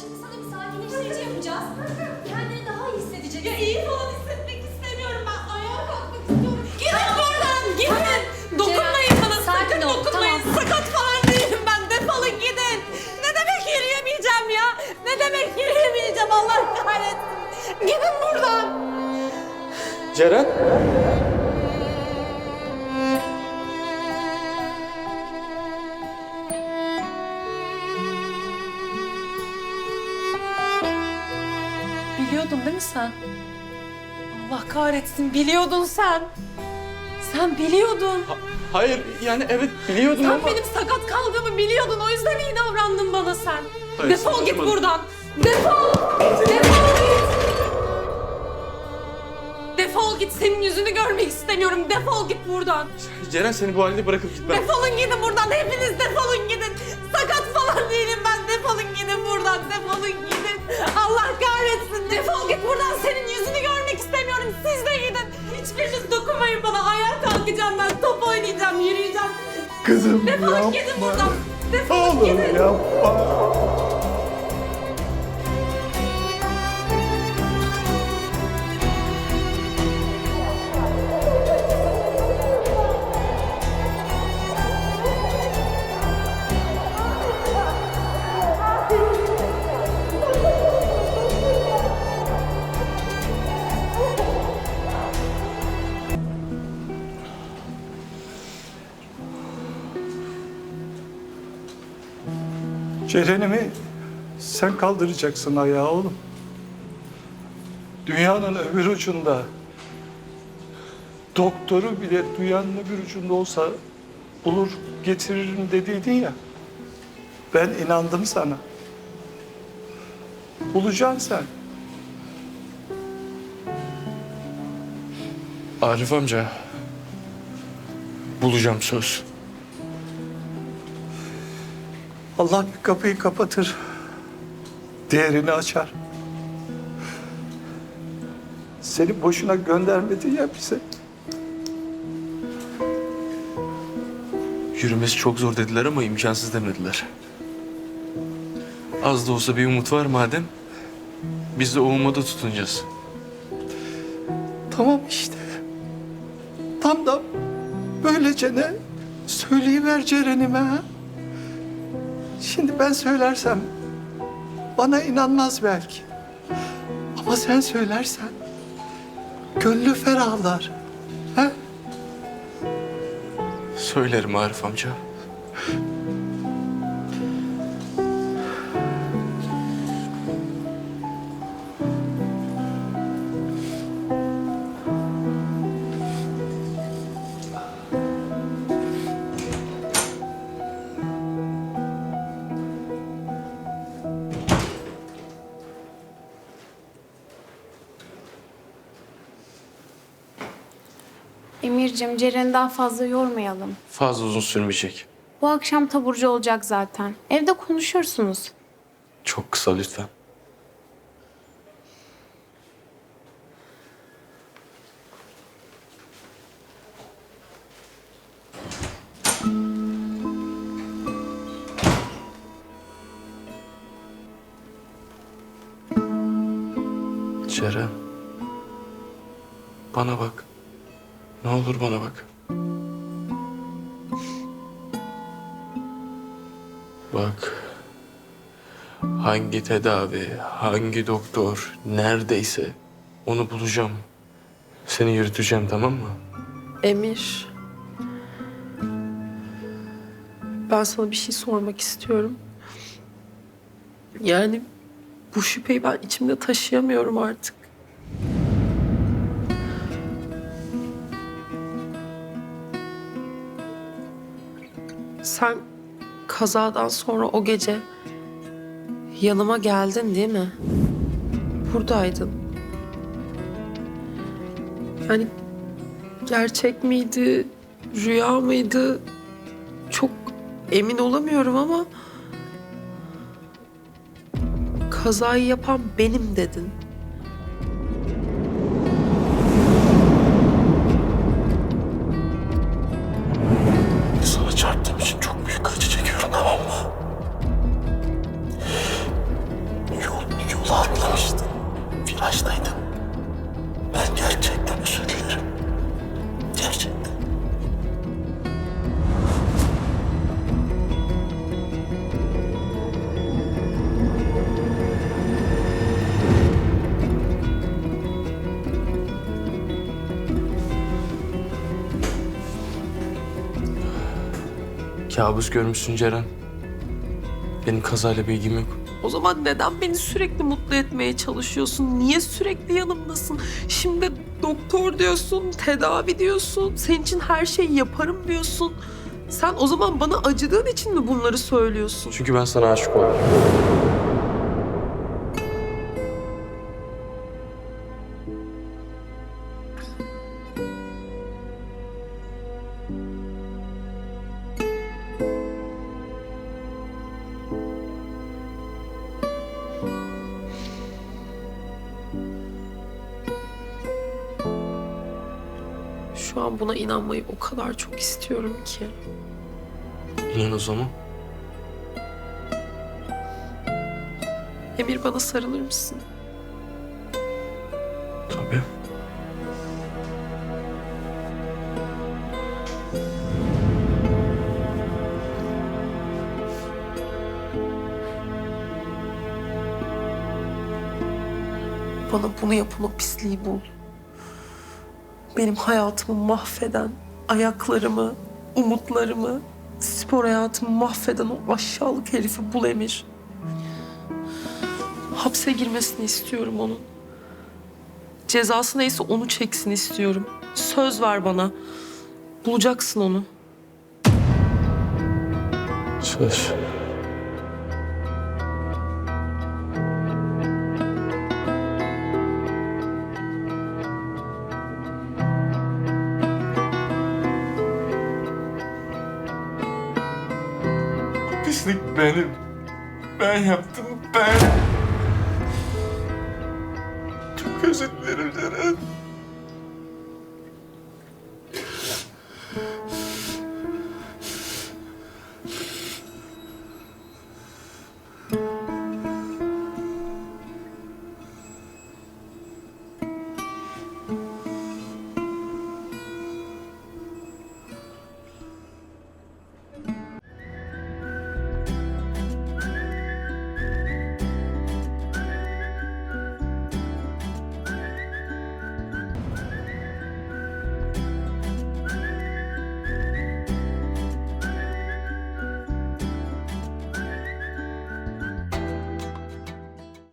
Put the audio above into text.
şimdi sana bir sakinleştirici yapacağız. Kendini daha iyi hissedeceksin. Ya iyi falan hissetmek istemiyorum ben. Ayağa kalkmak istiyorum. Gidin buradan gidin. Dokunmayın bana sakın ol, dokunmayın. tamam. Sakat falan değilim ben. Defolun gidin. Ne demek yürüyemeyeceğim ya? Ne demek yürüyemeyeceğim Allah kahretsin. Gidin buradan. Ceren? Biliyordun değil mi sen? Allah kahretsin biliyordun sen. Sen biliyordun. Ha- hayır yani evet biliyordum Sen ama... benim sakat kaldığımı biliyordun. O yüzden iyi davrandın bana sen. Hayır, Defol git buradan. Defol. Defol git. Defol git. Senin yüzünü görmek istemiyorum. Defol git buradan. Ceren seni bu halde bırakıp gitmem. Defolun gidin buradan. Hepiniz defolun gidin. Sakat falan değilim ben. Defolun gidin buradan. Senin yüzünü görmek istemiyorum. Siz de gidin. Hiçbiriniz dokunmayın bana. Ayağa kalkacağım ben. Top oynayacağım. Yürüyeceğim. Kızım Defolun yapma. gidin buradan. Defolun Oğlum gidin. yapma. Ceren'imi sen kaldıracaksın ayağa oğlum. Dünyanın öbür ucunda doktoru bile dünyanın öbür ucunda olsa bulur getiririm dediydin ya. Ben inandım sana. Bulacaksın sen. Arif amca. Bulacağım söz. Allah bir kapıyı kapatır. Diğerini açar. Seni boşuna göndermedi ya bize. Yürümesi çok zor dediler ama imkansız demediler. Az da olsa bir umut var madem. Biz de o umada tutunacağız. Tamam işte. Tam da böylece ne? Söyleyiver Ceren'ime ha. Şimdi ben söylersem bana inanmaz belki. Ama sen söylersen gönlü ferahlar. Ha? Söylerim Arif amca. Emir'cim Ceren'i daha fazla yormayalım. Fazla uzun sürmeyecek. Bu akşam taburcu olacak zaten. Evde konuşursunuz. Çok kısa lütfen. Ceren. Bana bak. Ne olur bana bak. Bak. Hangi tedavi, hangi doktor, neredeyse onu bulacağım. Seni yürüteceğim tamam mı? Emir. Ben sana bir şey sormak istiyorum. Yani bu şüpheyi ben içimde taşıyamıyorum artık. Sen kazadan sonra o gece yanıma geldin değil mi? Buradaydın. Yani gerçek miydi, rüya mıydı? Çok emin olamıyorum ama kazayı yapan benim dedin. Kabus görmüşsün Ceren. Benim kazayla bir ilgim yok. O zaman neden beni sürekli mutlu etmeye çalışıyorsun? Niye sürekli yanımdasın? Şimdi doktor diyorsun, tedavi diyorsun. Senin için her şeyi yaparım diyorsun. Sen o zaman bana acıdığın için mi bunları söylüyorsun? Çünkü ben sana aşık oldum. Şu an buna inanmayı o kadar çok istiyorum ki. İnan o zaman. Emir bana sarılır mısın? Tabii. Bana bunu yapan o pisliği bul. Benim hayatımı mahveden, ayaklarımı, umutlarımı, spor hayatımı mahveden o aşağılık herifi bul Emir. Hapse girmesini istiyorum onun. Cezası neyse onu çeksin istiyorum. Söz ver bana. Bulacaksın onu. Söz. Benim. Ben yaptım ben. Çok özür dilerim Ceren.